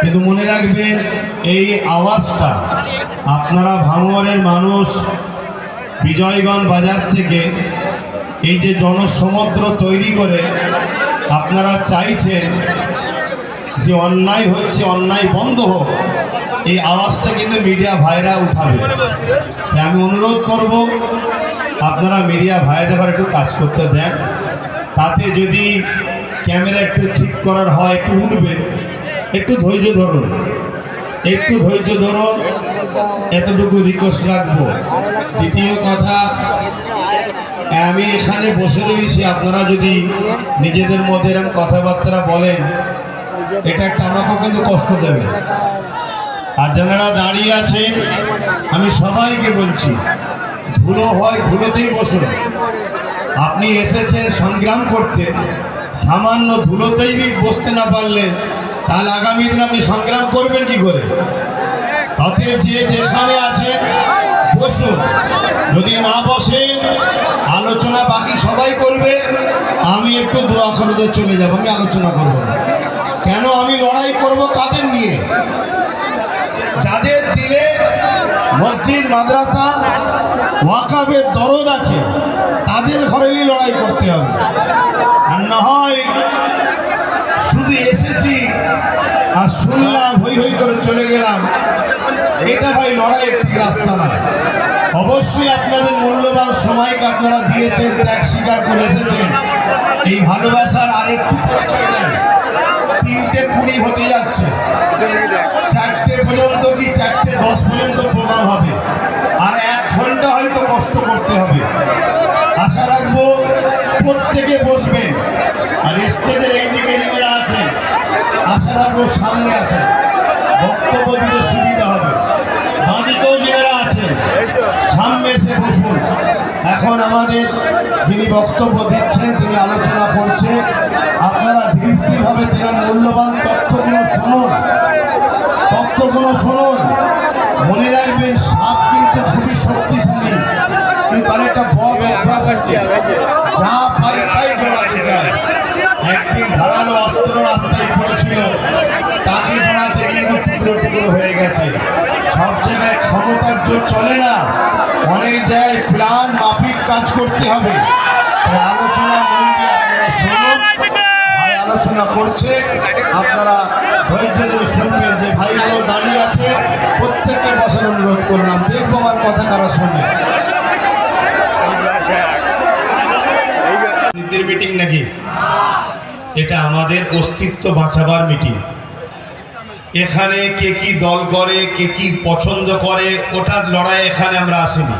কিন্তু মনে রাখবেন, এই আওয়াজটা আপনারা ভাঙড়ের মানুষ বিজয়গঞ্জ বাজার থেকে এই যে জনসমুদ্র তৈরি করে আপনারা চাইছেন যে অন্যায় হচ্ছে, অন্যায় বন্ধ হোক, এই আওয়াজটা কিন্তু মিডিয়া ভাইরা উঠাবে। আমি অনুরোধ করব, আপনারা মিডিয়া ভাইদের একটু কাজ করতে দেন। তাতে যদি ক্যামেরা একটু ঠিক করার হয়, একটু উঠবে। একটু ধৈর্য ধরুন একটু ধৈর্য ধরুন এতটুকু রিকোয়েস্ট রাখব। দ্বিতীয় কথা, আমি এখানে বসে রয়েছি। আপনারা যদি নিজেদের মধ্যে এরকম কথাবার্তা বলেন, এটা একটা আমাকেও কিন্তু কষ্ট দেবে। আর যারা দাঁড়িয়ে আছে, আমি সবাইকে বলছি, ধুলো হয় ধুলোতেই বসুন আপনি এসেছেন সংগ্রাম করতে। সামান্য ধুলোতেই বসতে না পারলে, তাহলে আগামী দিন আপনি সংগ্রাম করবেন কি করে? তাতে যে যেখানে আছে, বসুন। যদি না বসে আলোচনা বাকি সবাই করবে, আমি একটু দোয়া দিয়ে চলে যাব, আমি আলোচনা করব না। কেন আমি লড়াই করব তাদের নিয়ে? যাদের দিলে মসজিদ, মাদ্রাসা ওয়াকাবের দরদ আছে, তাদের ঘরেই লড়াই করতে হবে। না হয়। শুধু এসেছি আর শুনলাম, হই হই করে চলে গেলাম। এটা ভাই লড়াইয়ের ঠিক রাস্তা না অবশ্যই আপনাদের মূল্যবান সময়কে আপনারা দিয়েছেন, ত্যাগ স্বীকার করে এসেছেন। এই ভালোবাসার আরেকটু পরিচয় দেন। তিনটে কুড়ি হতে যাচ্ছে। চারটে পর্যন্ত কি চারটে দশ পর্যন্ত প্রোগ্রাম হবে? আর এক ঘণ্টা হয়তো কষ্ট করতে হবে। আশা রাখব প্রত্যেকে বসবেন। এই দিকে যারা আছেন, আশা রাখব সামনে আসেন। বক্তব্য দিতে সুবিধা হবে। বাঁদিকেও যারা আছেন, সামনে এসে বসুন। এখন আমাদের যিনি বক্তব্য দিচ্ছেন, তিনি আলোচনা করছে। আপনারা ধীরে স্থিরভাবে মূল্যবান তথ্যগুলো শুনুন তথ্যগুলো শুনুন। মনে রাখবেন সাপ কিন্তু খুবই শক্তিশালী। তার একটা বড় অভ্যাস আছে। যা পাই তাই জড়াতে যায় একদিন ধারালো অস্ত্র রাস্তায় পড়েছিল। তাকে জড়াতে কিন্তু টুকরো টুকরো হয়ে গেছে। সব জায়গায় ক্ষমতার জোর চলে না অনেক জায়গায় প্ল্যান মাফিক কাজ করতে হবে। আলোচনা আপনারা শুনুন। ভাই আলোচনা করছে আপনারা ধৈর্য ধরে শুনবেন যে ভাইগুলো দাঁড়িয়ে আছে। প্রত্যেককে বসার অনুরোধ করলাম দেখব আমার কথা কারা শুনবে নীতির মিটিং নাকি? এটা আমাদের অস্তিত্ব বাঁচাবার মিটিং এখানে কে কি দল করে, কে কি পছন্দ করে ওটার লড়াই এখানে আমরা আসিনি।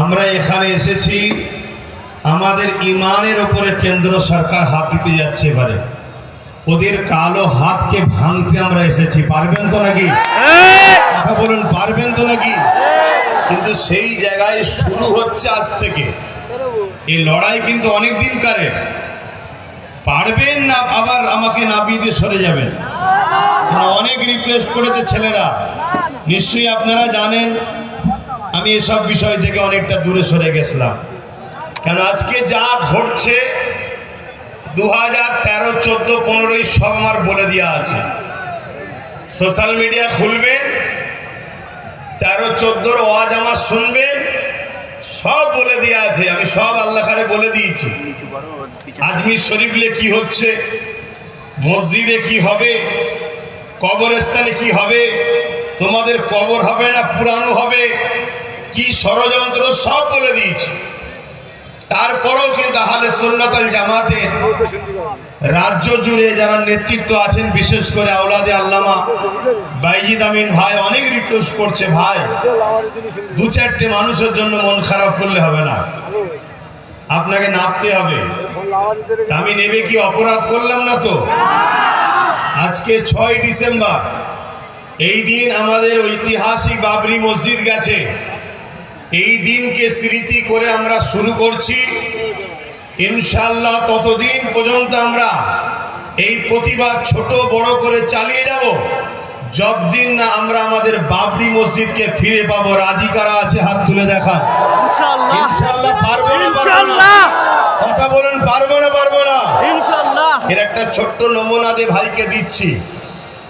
আমরা এখানে এসেছি, আমাদের ইমানের ওপরে কেন্দ্র সরকার হাত দিতে যাচ্ছে এবারে। ওদের কালো হাতকে ভাঙতে আমরা এসেছি, পারবেন তো নাকি? কথা বলুন, পারবেন তো নাকি? কিন্তু সেই জায়গায় শুরু হচ্ছে আজ থেকে। এই লড়াই কিন্তু অনেক দিন কারে। পারবেন না, আবার আমাকে নাবিয়ে দিয়ে সরে যাবেন। অনেক রিকোয়েস্ট করেছে ছেলেরা। নিশ্চয়ই আপনারা জানেন, আমি এসব বিষয় থেকে অনেকটা দূরে সরে গেছিলাম। কেন আজকে যা ঘটছে দু হাজার তেরো, চোদ্দ, পনেরোই সব আমার বলে দেওয়া আছে। সোশ্যাল মিডিয়া খুলবেন, তেরো, চোদ্দোর ওয়াজ আমার শুনবেন, সব বলে দেওয়া আছে। আমি সব আল্লাহ বলে দিয়েছি। আজমির শরীফলে কি হচ্ছে? মসজিদে কি হবে? কবরস্থানে কি হবে? তোমাদের কবর হবে না পুরানো হবে? কি ষড়যন্ত্র সব বলে দিয়েছে। তারপরেও কিন্তু আহলে সুন্নাতাল জামাতে রাজ্য জুড়ে যারা নেতৃত্ব আছেন, বিশেষ করে আওলাদে আল্লামা বাইজিদ আমিন ভাই, অনেক রিকোয়েস্ট করছে, ভাই দু চারটে মানুষের জন্য মন খারাপ করলে হবে না। আপনাকে নাপতে হবে। আমি নেবে কি অপরাধ করলাম না তো? আজকে ছয় ডিসেম্বর। এই দিন আমাদের ঐতিহাসিক বাবরি মসজিদ গেছে। এই দিনকে স্মৃতি করে আমরা শুরু করছি। ইনশাল্লাহ ততদিন পর্যন্ত আমরা এই প্রতিবাদ ছোট বড় করে চালিয়ে যাব। যতদিন না আমরা আমাদের বাবরি মসজিদকে ফিরে পাবো, রাজি কারা আছে হাত তুলে দেখান। ইনশাআল্লাহ। ইনশাল্লাহ পারব না, ইনশাআল্লাহ। কথা বলুন পারব না পারব না। ইনশাল্লাহ এর একটা ছোট্ট নমুনা দিয়ে ভাইকে দিচ্ছি।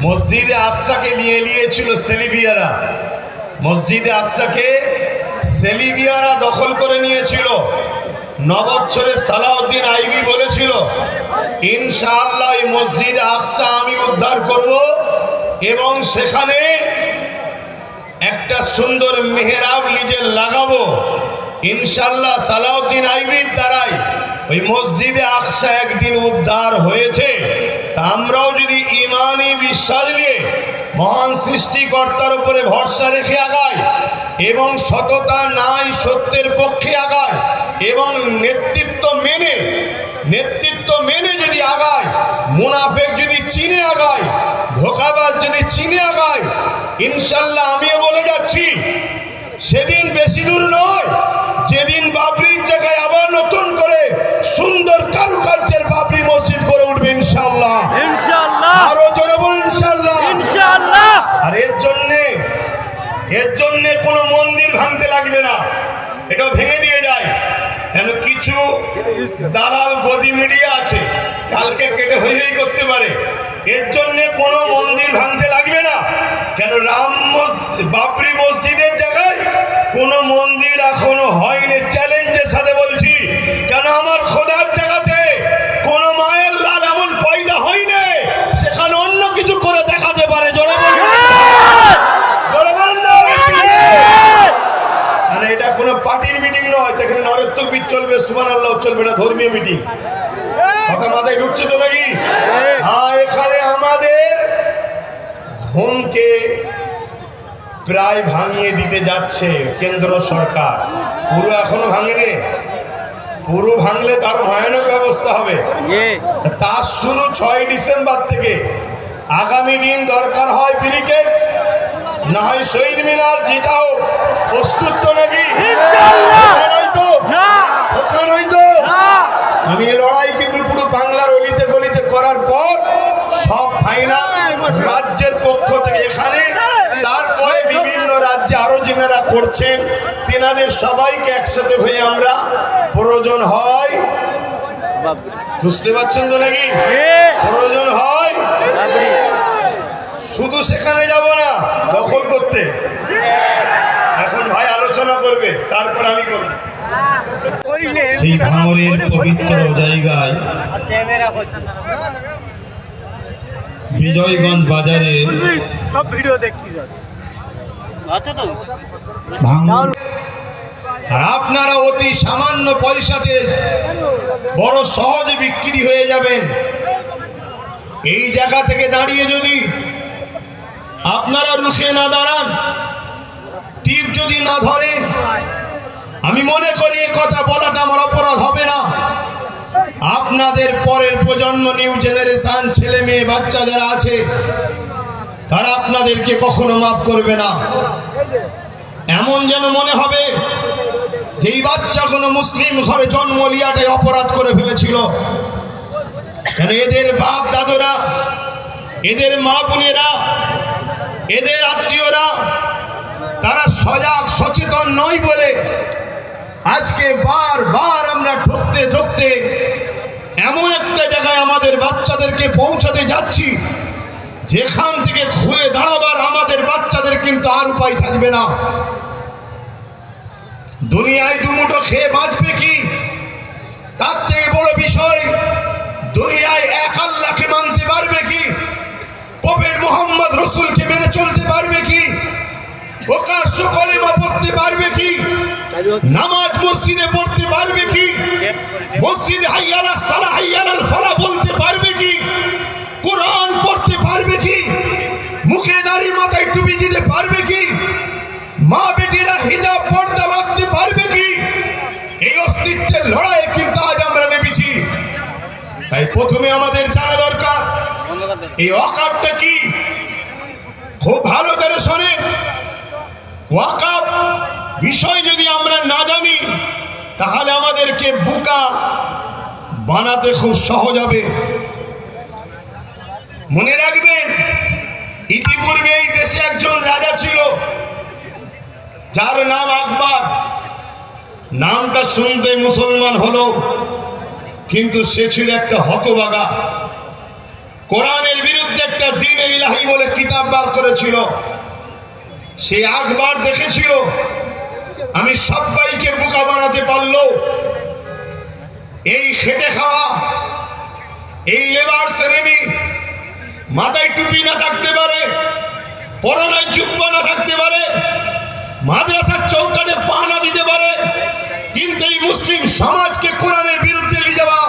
মসজিদে আকসাকে নিয়ে নিয়েছিল সেলিবিয়ারা। মসজিদে আকসাকে সেলিবিয়ারা দখল করে নিয়েছিল। নবচ্ছরে সালাউদ্দিন আইবি বলেছিল ইনশাআল্লাহ এই মসজিদে আকসা আমি উদ্ধার করব এবং সেখানে একটা সুন্দর মেহরাব লিজে লাগাবো। ইনশাল্লাহ সালাউদ্দিন আইবির দ্বারাই ওই মসজিদে আকসা একদিন উদ্ধার হয়েছে। তা আমরাও যদি ইমানি বিশ্বাস নিয়ে মহান সৃষ্টিকর্তার উপরে ভরসা রেখে আগাই এবং সততা নাই সত্যের পক্ষে আগায় এবং নেতৃত্ব মেনে নেতৃত্ব মেনে যদি আগায় মুনাফেক যদি চিনে আগায় ধোকাবাজ যদি চিনে আগায় ইনশাল্লাহ আমিও বলে যাচ্ছি সেদিন বেশি দূর নয় যেদিন বাবরির জায়গায় আবার নতুন করে সুন্দর কারুকার্যের বাবরি মসজিদ করে উঠবে ইনশাল্লাহ। আরও জোরে বলুন ইনশাল্লাহ। ইনশাল্লাহ। আর এর জন্যে এর জন্যে কোনো মন্দির ভাঙতে লাগবে না এটাও ভেঙে দিয়ে যায়। কেন কিছু দালাল গদি মিডিয়া আছে কালকে কেটে হয়ে করতে পারে। এর জন্যে কোনো মন্দির ভাঙতে লাগবে না। কেন রাম বাবরি মসজিদের জায়গায় কোনো মন্দির এখনও হয়নি। চ্যালেঞ্জের সাথে বলছি, কেন আমার খোদার জায়গাতে কোনো মায়ের লাল এমন পয়দা হয়নি? সেখানে অন্য কিছু করে দেখাতে পারে। জোরে এটা কোনো পার্টির মিটিং নয়। তো এখানে নরত্ববিদ চলবে সুমান আল্লাহ চলবে না, ধর্মীয় মিটিং। কথা মাথায় ঢুকছে তো নাকি? হ্যাঁ এখানে আমাদের ঘুমকে প্রায় ভাঙিয়ে দিতে যাচ্ছে কেন্দ্র সরকার। পুরো এখনও ভাঙেনি। পুরো ভাঙলে তার ভয়ানক অবস্থা হবে। তার শুরু ছয় ডিসেম্বর থেকে। আগামী দিন দরকার হয় ব্রিগেড না হয় শহীদ মিনার যেটাও প্রস্তুত তো নাকি ইনশাআল্লাহ। ওখানেই তো না ওখানেই তো না আমি এই লড়াই কিন্তু পুরো বাংলার অলিতে গলিতে করার পর সব ফাইনাল রাজ্যের পক্ষ থেকে এখানে তারপরে বিভিন্ন রাজ্যে আরও করছেন তেনাদের সবাইকে একসাথে হয়ে আমরা প্রয়োজন হয়। বুঝতে পারছেন তো নাকি? প্রয়োজন হয়। শুধু সেখানে যাব না দখল করতে। এখন ভাই আলোচনা করবে তারপর আমি করব। সেই ভাঙরের পবিত্র জায়গায় বিজয়গঞ্জ বাজারে সব ভিডিও দেখছি আচ্ছা তো ভাঙর আর আপনারা অতি সামান্য পয়সাতে বড় সহজে বিক্রি হয়ে যাবেন। এই জায়গা থেকে দাঁড়িয়ে যদি আপনারা রুখে না দাঁড়ান, টিপ যদি না ধরেন, আমি মনে করি এ কথা বলাটা আমার অপরাধ হবে না। আপনাদের পরের প্রজন্ম নিউ জেনারেশন, ছেলে মেয়ে, বাচ্চা যারা আছে তারা আপনাদেরকে কখনো মাফ করবে না। এমন যেন মনে হবে যে এই বাচ্চা কোনো মুসলিম ঘরে জন্ম লিয়াটাই অপরাধ করে ফেলেছিল। কেন এদের বাপ দাদুরা, এদের মা বোনেরা, এদের আত্মীয়রা, তারা সজাগ, সচেতন নয় বলে আজকে বারবার আমরা ঠকতে ঠকতে এমন একটা জায়গায় আমাদের বাচ্চাদেরকে পৌঁছাতে যাচ্ছি। যেখান থেকে ঘুরে দাঁড়াবার আমাদের বাচ্চাদের কিন্তু আর উপায় থাকবে না। দুনিয়ায় দুমুটো খেয়ে বাঁচবে কি? তার থেকে বড় বিষয়, দুনিয়ায় এক আল্লাহকে মানতে পারবে কি? প্রফেট মোহাম্মদ রসুলকে মেনে চলতে পারবে কি? প্রকাশ্য কলেমা পড়তে পারবে কি? নামাজ মসজিদে পড়তে পারবে কি? মসজিদে হাইয়ালা হাইয়ালাল ফালা বলতে পারবে কি? কোরআন পড়তে পারবে কি? মুখে দাঁড়িয়ে মাথায় টুপি দিতে পারবে কি? মা বেটিরা হিজাব পর্দা রাখতে পারবে কি? এই অস্তিত্বের লড়াই কিন্তু আজ আমরা নেমেছি। তাই প্রথমে আমাদের জানা দরকার, এই অকাপটা কি? খুব ভালো করে শোনেন ওয়াকাপ বিষয় যদি আমরা না জানি, তাহলে আমাদেরকে বোকা বানাতে খুব সহজ হবে। মনে রাখবেন ইতিপূর্বে এই দেশে একজন রাজা ছিল, যার নাম আকবর। নামটা শুনতে মুসলমান হলো, কিন্তু সে ছিল একটা হতবাগা কোরআনের বিরুদ্ধে একটা দিন ইলাহি বলে কিতাব বার করেছিল। সে আকবার দেখেছিল, আমি সবাইকে বোকা বানাতে পারল। এই খেটে খাওয়া, এই লেবার শ্রেণি মাথায় টুপি না থাকতে পারে পরনায় জুব্বা না থাকতে পারে, মাদ্রাসার চৌকাটে পা না দিতে পারে কিন্তু এই মুসলিম সমাজকে কোরআনের বিরুদ্ধে নিয়ে যাওয়া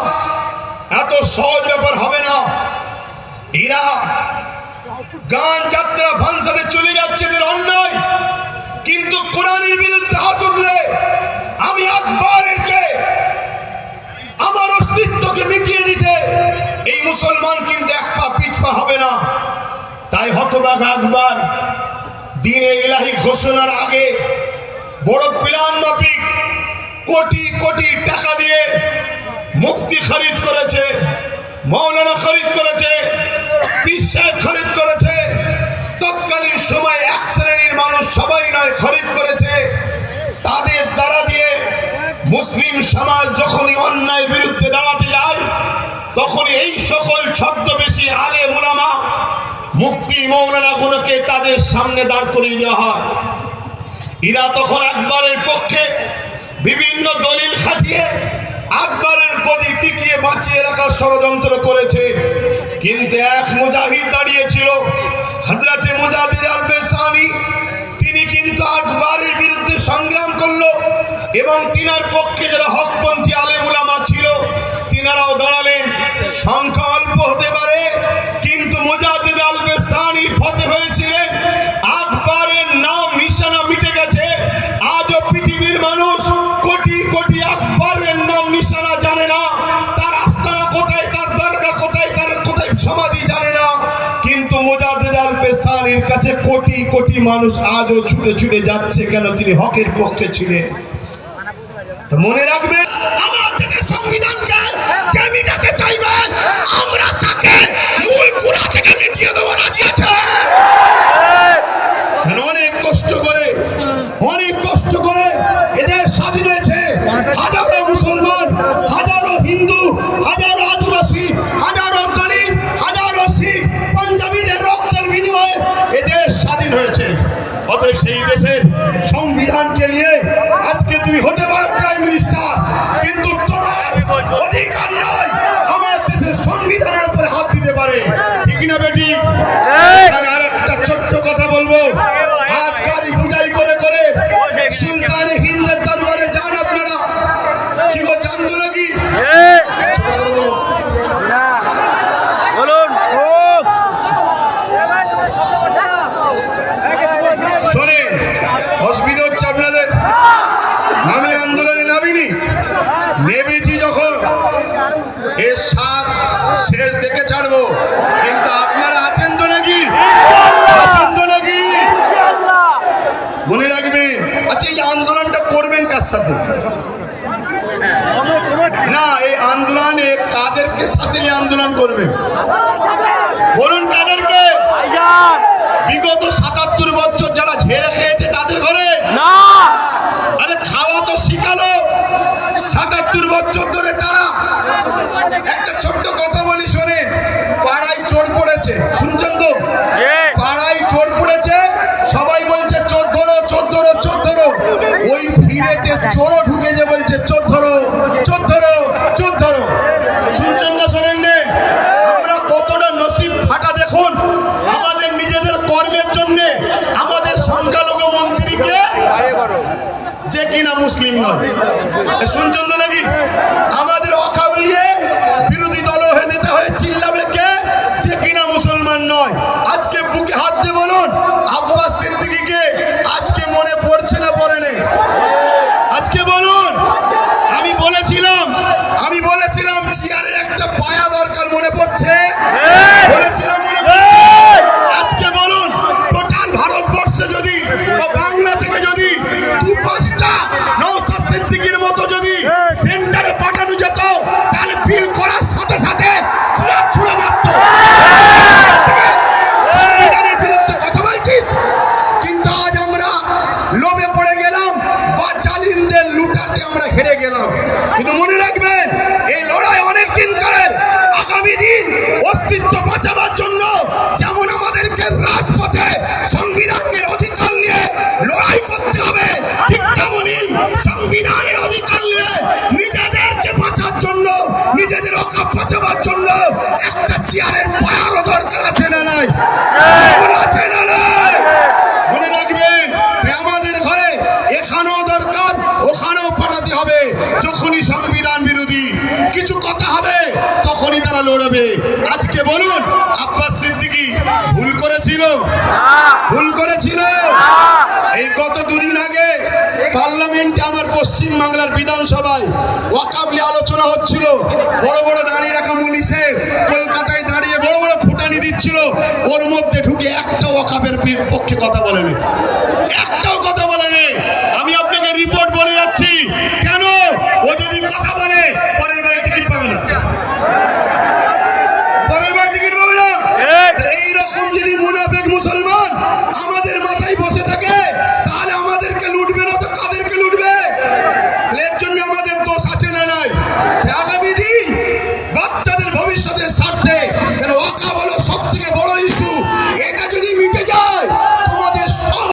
এত সহজ ব্যাপার হবে না। এরা গান যাত্রা ফাংশনে চলে যাচ্ছে এদের অন্যায়, কিন্তু কোরআনের বিরুদ্ধে হাত উঠলে আমি আকবরেরকে আমার অস্তিত্বকে মিটিয়ে দিতে এই মুসলমান কিন্তু এক তাই হতবাগ আকবর। দিনে ইলাহি ঘোষণার আগে বড় প্লান মাফিক কোটি কোটি টাকা দিয়ে মুক্তি খরিদ করেছে, মৌলানা খরিদ করেছে সাহেব খরিদ করেছে। তৎকালীন সময় এক শ্রেণির মানুষ সবাই নয় খরিদ করেছে। তাদের দ্বারা দিয়ে মুসলিম সমাজ যখনই অন্যায় বিরুদ্ধে দাঁড়াতে যায়, তখনই এই সকল মোলামা মুফতি মৌলানা গুলোকে তাদের সামনে দাঁড় করিয়ে দেওয়া হয়। এরা তখন আকবরের পক্ষে বিভিন্ন দলিল খাটিয়ে আকবরের গদি টিকিয়ে বাঁচিয়ে রাখার ষড়যন্ত্র করেছে। কিন্তু এক মুজাহিদ দাঁড়িয়েছিল হজরতে মুজাহিদ আল বেসানি তিনি কিন্তু আকবরের বিরুদ্ধে সংগ্রাম করল এবং তিনার পক্ষে যারা হকপন্থী আলেমুলামা ছিল, তিনারাও দাঁড়ালেন। সংখ্যা অল্প হতে পারে মানুষ আজও ছুটে ছুটে যাচ্ছে কেন তিনি হকের পক্ষে ছিলেন? তো মনে রাখবেন আর একটা ছোট্ট কথা বলব। আজ the money that যাবে আজকে বলুন, আব্বাস সিদ্দিকি ভুল করেছিল? ভুল করেছিল? এই গত দুদিন আগে পার্লামেন্টে আমার পশ্চিম বাংলার বিধানসভায় ওয়াকাব নিয়ে আলোচনা হচ্ছিল। বড় বড় দাঁড়িয়ে রাখা মুনিশে কলকাতায় দাঁড়িয়ে বড় বড় ফুটানি দিচ্ছিল। ওর মধ্যে ঢুকে একটা ওয়াকাবের পক্ষে কথা বলেনি। একটাও